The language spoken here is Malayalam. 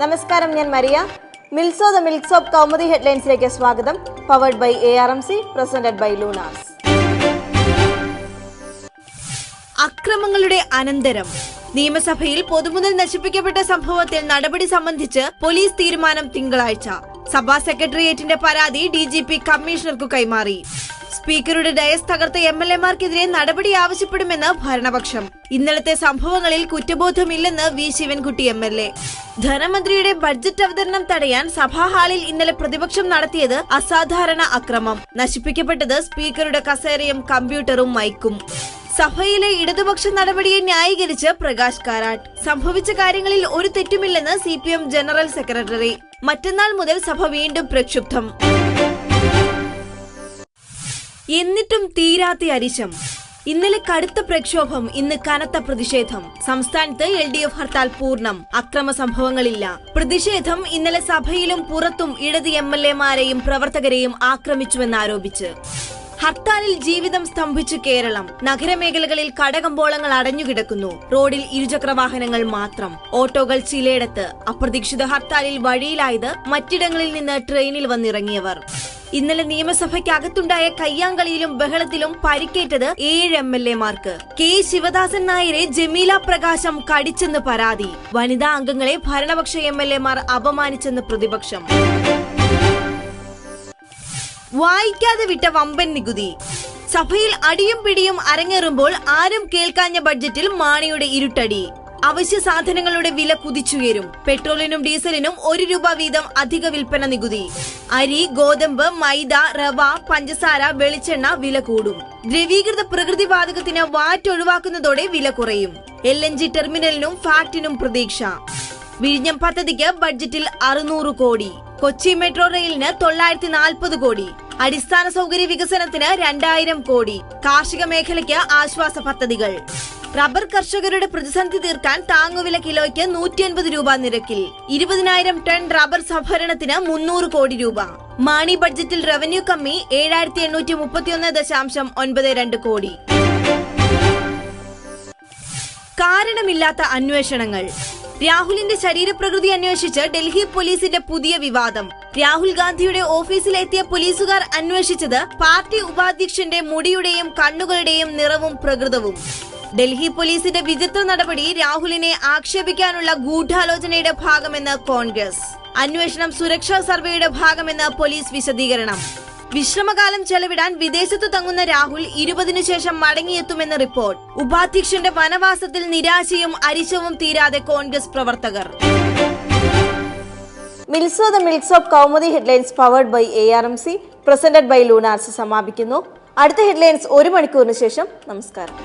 നമസ്കാരം ഞാൻ മരിയ. മിൽസോ ദ മിൽക്സ് ഓഫ് കൗമുദി ഹെഡ്ലൈൻസിലേക്ക് സ്വാഗതം. Powered by A R M C presented by Lunas. അക്രമങ്ങളുടെ അനന്തരം. നിയമസഭയിൽ പൊതുമുതൽ നശിപ്പിക്കപ്പെട്ട സംഭവത്തിൽ നടപടി സംബന്ധിച്ച് പോലീസ് തീരുമാനം തിങ്കളാഴ്ച. സഭാ സെക്രട്ടേറിയറ്റിന്റെ പരാതി ഡി കമ്മീഷണർക്കു കൈമാറി. സ്പീക്കറുടെ ഡയസ് തകർത്ത എം എൽ എമാർക്കെതിരെ നടപടി ആവശ്യപ്പെടുമെന്ന് ഭരണപക്ഷം. ഇന്നലത്തെ സംഭവങ്ങളിൽ കുറ്റബോധമില്ലെന്ന് V. Sivankutty M L A. ധനമന്ത്രിയുടെ budget അവതരണം തടയാൻ സഭാ ഹാളിൽ ഇന്നലെ പ്രതിപക്ഷം നടത്തിയത് അസാധാരണ അക്രമം. നശിപ്പിക്കപ്പെട്ടത് സ്പീക്കറുടെ കസേരയും കമ്പ്യൂട്ടറും മൈക്കും. സഭയിലെ ഇടതുപക്ഷ നടപടിയെ ന്യായീകരിച്ച് പ്രകാശ് കാരാട്ട്. സംഭവിച്ച കാര്യങ്ങളിൽ ഒരു തെറ്റുമില്ലെന്ന് സി ജനറൽ സെക്രട്ടറി. മറ്റന്നാൾ മുതൽ സഭ വീണ്ടും പ്രക്ഷുബ്ധം. എന്നിട്ടും തീരാത്ത അരിശം. ഇന്നലെ കടുത്ത പ്രക്ഷോഭം ഇന്ന് കനത്ത പ്രതിഷേധം. സംസ്ഥാനത്ത് എൽ ഡി എഫ് ഹർത്താൽ പൂർണം. അക്രമ സംഭവങ്ങളില്ല. പ്രതിഷേധം ഇന്നലെ സഭയിലും പുറത്തും ഇടത് എം എൽ എമാരെയും പ്രവർത്തകരെയും ആക്രമിച്ചുവെന്നാരോപിച്ച്. ഹർത്താലിൽ ജീവിതം സ്തംഭിച്ചു കേരളം. നഗരമേഖലകളിൽ കടകമ്പോളങ്ങൾ അടഞ്ഞുകിടക്കുന്നു. റോഡിൽ ഇരുചക്ര വാഹനങ്ങൾ മാത്രം. ഓട്ടോകൾ ചിലയിടത്ത്. അപ്രതീക്ഷിത ഹർത്താലിൽ വഴിയിലായത് മറ്റിടങ്ങളിൽ നിന്ന് ട്രെയിനിൽ വന്നിറങ്ങിയവർ. ഇന്നലെ നിയമസഭയ്ക്കകത്തുണ്ടായ കയ്യാങ്കളിയിലും ബഹളത്തിലും പരിക്കേറ്റത് ഏഴ് എം എൽ എമാർക്ക് കെ ശിവദാസൻ നായരെ ജമീല പ്രകാശം കടിച്ചെന്ന് പരാതി. വനിതാ അംഗങ്ങളെ ഭരണപക്ഷ എം എൽ എമാർ അപമാനിച്ചെന്ന് പ്രതിപക്ഷം. വായിക്കാതെ വിട്ട വമ്പൻ നികുതി. സഭയിൽ അടിയും പിടിയും അരങ്ങേറുമ്പോൾ ആരും കേൾക്കാഞ്ഞ ബഡ്ജറ്റിൽ മാണിയുടെ ഇരുട്ടടി. അവശ്യ സാധനങ്ങളുടെ വില കുതിച്ചുയരും. പെട്രോളിനും ഡീസലിനും ഒരു രൂപ വീതം അധിക വിൽപ്പന നികുതി. അരി ഗോതമ്പ് മൈദ റവ പഞ്ചസാര വെളിച്ചെണ്ണ വില കൂടും. ദ്രവീകൃത പ്രകൃതിവാതകത്തിന് വാറ്റ് ഒഴിവാക്കുന്നതോടെ വില കുറയും. എൽ എൻ ജി ടെർമിനലിനും ഫാക്ടിനും പ്രതീക്ഷ. വിഴിഞ്ഞം പദ്ധതിക്ക് ബഡ്ജറ്റിൽ അറുന്നൂറ് കോടി. കൊച്ചി മെട്രോ റെയിലിന് തൊള്ളായിരത്തി നാൽപ്പത് കോടി. അടിസ്ഥാന സൗകര്യ വികസനത്തിന് രണ്ടായിരം കോടി. കാർഷിക മേഖലയ്ക്ക് ആശ്വാസ പദ്ധതികൾ. റബ്ബർ കർഷകരുടെ പ്രതിസന്ധി തീർക്കാൻ താങ്ങുവില കിലോയ്ക്ക് നൂറ്റി അൻപത് രൂപ നിരക്കിൽ. ഇരുപതിനായിരം ടൺ റബ്ബർ സംഭരണത്തിന് മുന്നൂറ് കോടി രൂപ. മാണി ബഡ്ജറ്റിൽ റവന്യൂ കമ്മി ഏഴായിരത്തി എണ്ണൂറ്റി മുപ്പത്തിയൊന്ന് ദശാംശം ഒൻപത് രണ്ട് കോടി. കാരണമില്ലാത്ത അന്വേഷണങ്ങൾ. രാഹുലിന്റെ ശരീരപ്രകൃതി അന്വേഷിച്ച് ഡൽഹി പോലീസിന്റെ പുതിയ വിവാദം. രാഹുൽ ഗാന്ധിയുടെ ഓഫീസിലെത്തിയ പോലീസുകാർ അന്വേഷിച്ചത് പാർട്ടി ഉപാധ്യക്ഷന്റെ മുടിയുടെയും കണ്ണുകളുടെയും നിറവും പ്രകൃതവും. ഡൽഹി പോലീസിന്റെ വിചിത്ര നടപടി രാഹുലിനെ ആക്ഷേപിക്കാനുള്ള ഗൂഢാലോചനയുടെ ഭാഗമെന്ന് കോൺഗ്രസ്. അന്വേഷണം സുരക്ഷാ സർവേയുടെ ഭാഗമെന്ന് പോലീസ് വിശദീകരണം. വിശ്രമകാലം ചെലവിടാൻ വിദേശത്തു തങ്ങുന്ന രാഹുൽ ഇരുപതിനു ശേഷം മടങ്ങിയെത്തുമെന്ന് റിപ്പോർട്ട്. ഉപാധ്യക്ഷന്റെ വനവാസത്തിൽ നിരാശയും അരിശവും തീരാതെ കോൺഗ്രസ് പ്രവർത്തകർ. മിൽസോ the mills of Kaumudi headlines powered by A R M C presented by Lunars സമാപിക്കുന്നു. അടുത്ത ഹെഡ്ലൈൻസ് ഒരു മണിക്കൂറിന് ശേഷം നമസ്കാരം.